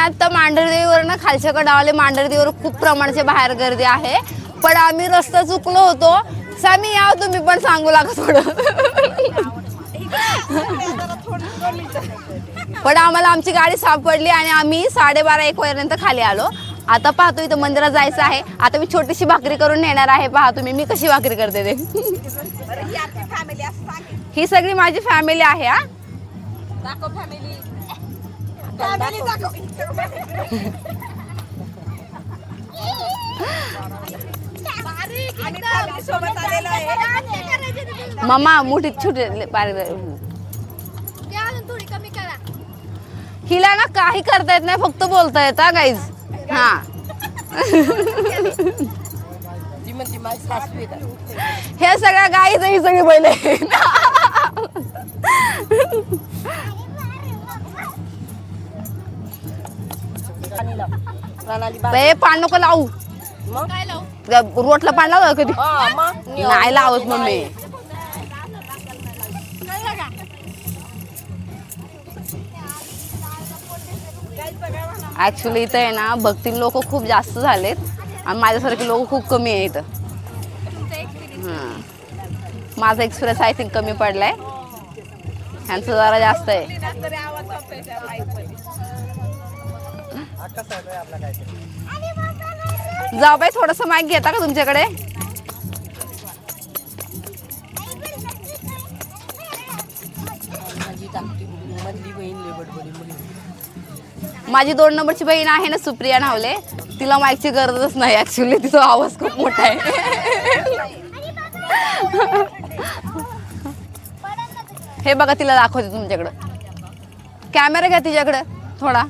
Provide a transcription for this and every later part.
आता मांढरदेवीवर ना खालच्या कडावाले मांढरदेवीवर खूप प्रमाणाच्या बाहेर गर्दी आहे. पण आम्ही रस्ता चुकलो होतो. सामी या तुम्ही पण सांगू लागा थोडं. पण आम्हाला आमची गाडी सापडली आणि आम्ही साडेबारा एक पर्यंत खाली आलो. आता पाहतो इथं मंदिरात जायचं आहे. आता मी छोटीशी भाकरी करून नेणार आहे. पहा तुम्ही मी कशी भाकरी करते ते. ही सगळी माझी फॅमिली आहे हा. सोबत मम्मा मोठी छोटी हिला ना काही करता येत नाही फक्त बोलता येत हा गाईज हा? हे सगळ्या गाईच ही सगळी पहिले प्रणाली बा- बे पान नको लावू. मग? रोटला पान लाव कधी? हा, मग? नाही लावत मम्मी. ऍक्च्युली इथं आहे ना भक्ती लोक खूप जास्त झालेत आणि माझ्यासारखे लोक खूप कमी आहे इथं. हां. माझा एक्सपिरियन्स आय थिंक कमी पडलाय. ह्यांचं जरा जास्त आहे. जाऊ बाई थोडस माईक घेता का तुमच्याकडे? माझी माझी दोन नंबरची बहीण आहे ना सुप्रिया नावले. तिला माईकची गरजच नाही ऍक्च्युली तिचा आवाज खूप मोठा आहे. हे बघा तिला दाखवते तुमच्याकडं. कॅमेरा घ्या तिच्याकडं. थोडा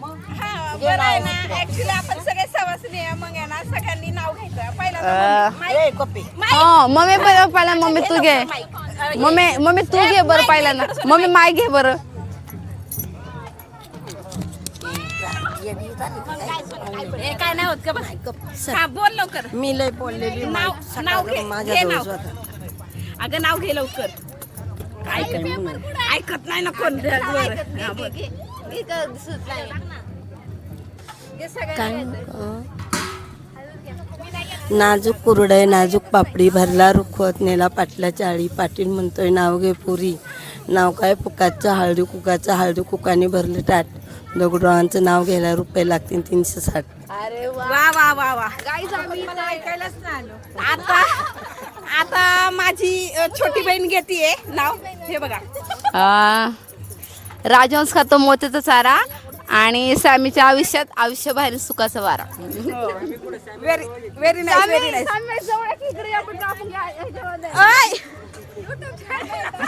बरं आहे ना ऍक्च्युली आपण सगळे सवासनी आहे मग आहे ना सगळ्यांनी नाव घ्यायचं अं. पहिला ए, कप्पी. हो मम्मी पहिला पहिला मम्मी तू घे मम्मी मम्मी तू घे बरं पहिला ना मम्मी माय घे बरं काय? ए, काय नाही होत का बघ. हा बोल लवकर मी लय बोललेली नाव- माझ्या नाव घे- सकाळी माझ्या घे जवळ नाव. होता. अगं नाव घे लवकर. काय काय म्हणून? ऐकत नाही ना कोण. हा. काय? नाजूक कुरडय नाजूक पापडी भरला रुखवत नेला पाटलाच्या आळी पाटील म्हणतोय नाव घे पुरी. नाव काय? फुकाचं हळदी कुकाचं हळदी कुकाने भरलं ताट. दगडूरावांचं नाव घ्यायला रुपये लागतील तीनशे साठ. वा. वा वा वा ऐकायलाच नाही आलो. आता आता माझी अ, छोटी बहीण घेतीये. नाव? हे बघा. आ, राजहंस खातो मोत्याचा चारा आणि सॅमीच्या आयुष्यात आयुष्य बाहेर सुखाचा वारा. Very very nice very nice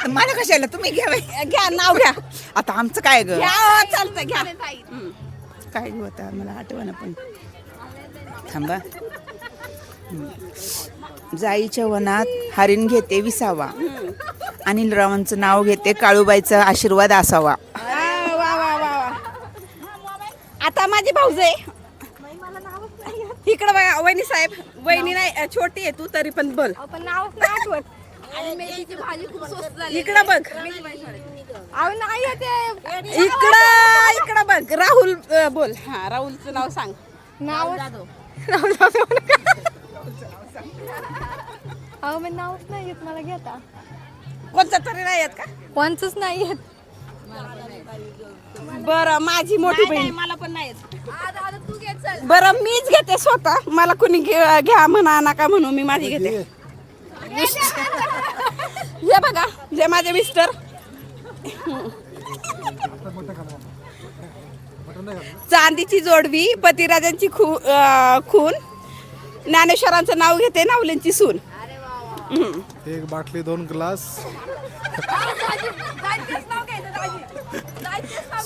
मला कशाला? तुम्ही घ्या बाई. घ्या नाव घ्या. आता आमचं काय ग? घ्या हो, चालतं घ्या. काय होतं मला आठवण पण. थांबा. जाईच्या वनात हरिण घेते विसावा. अनिलरावांचं नाव घेते काळूबाईचा आशीर्वाद असावा. वा वा वा वा आता माझी भाऊज आहे. इकडं बघा वहिनी साहेब. वहिनी नाही छोटी आहे तू तरी पण बोल. पण नावच नाही आठवत. आणि मेथीची भाजी खूप स्वस्त झाली इकडं बघ. अहो नाही येते इकडं इकडं बघ. राहुल अ, बोल. हा राहुलचं नाव सांग. नाव अहो मी नावच नाही येत मला घेता कोणतं तरी नाही येत का? कोणचंच नाही येत. बरं माझी मोठी बहीण. मला पण नाही येत. तू घे चल. बरं मीच घेते स्वतः. मला कोणी घे- घ्या म्हणा नका म्हणू मी माझी घेते. हे बघा जे माझे मिस्टर चांदीची जोडवी पतिराजांची खू अं, खून. ज्ञानेश्वरांचं नाव घेते नावलेंची सून. एक बाटली दोन ग्लास.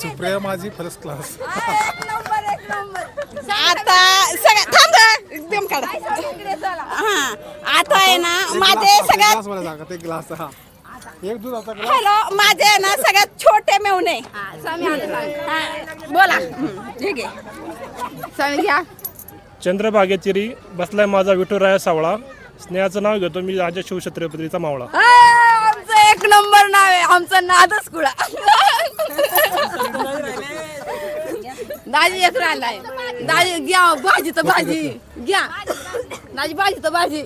सुप्रिया माझी फर्स्ट क्लास आता सगळ्या थांब गं, एकदम काढा. हा आता आहे ना माझे सगळ्यात ग्लास मला सांगा ते ग्लास हा. एक दूध आता ग्लास. हॅलो माझे आहे ना सगळ्यात छोटे मेवणे. हा, बोला हं, ठीक आहे. स्वामी घ्या. चंद्रभागेचिरी बसलाय माझा विठुराया सावळा. स्नेहाचं नाव घेतो मी राजा शिवछत्रपतीचा मावळा. आमचं एक नंबर नाव आहे. आमचं नादच कुळा. दाजी एक राहिलाय. दाजी घ्या भाजी तर भाजी. घ्या. दाजी भाजी तर भाजी.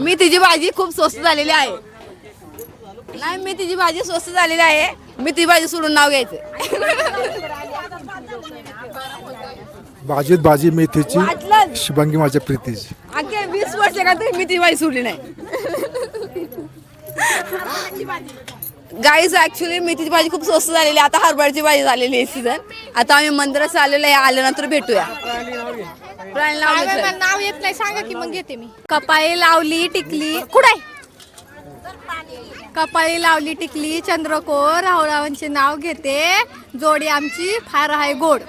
मेथीची भाजी खूप स्वस्त झालेली आहे. नाही मेथीची भाजी स्वस्त झालेली आहे. मेथी भाजी सोडून नाव घ्यायचं. भाजीत भाजी मेथीची शिबांगी माझ्या प्रीतीची. वीस वर्ष का तरी मेथी भाजी सोडली नाही. गाईज ऍक्च्युली मेथीची भाजी खूप स्वस्त झालेली आहे. आता हरभऱ्याची भाजी झालेली आहे सीझन आता आम्ही मंदिरात आलेलो आहे. आल्यानंतर भेटूया. प्राणी लावलं नाव येत नाही. सांगा की मग घेते मी. कपाळी लावली टिकली. कुठे कपाळी लावली टिकली चंद्रकोर राहुरावांचे नाव घेते. जोडी आमची फार आहे गोड.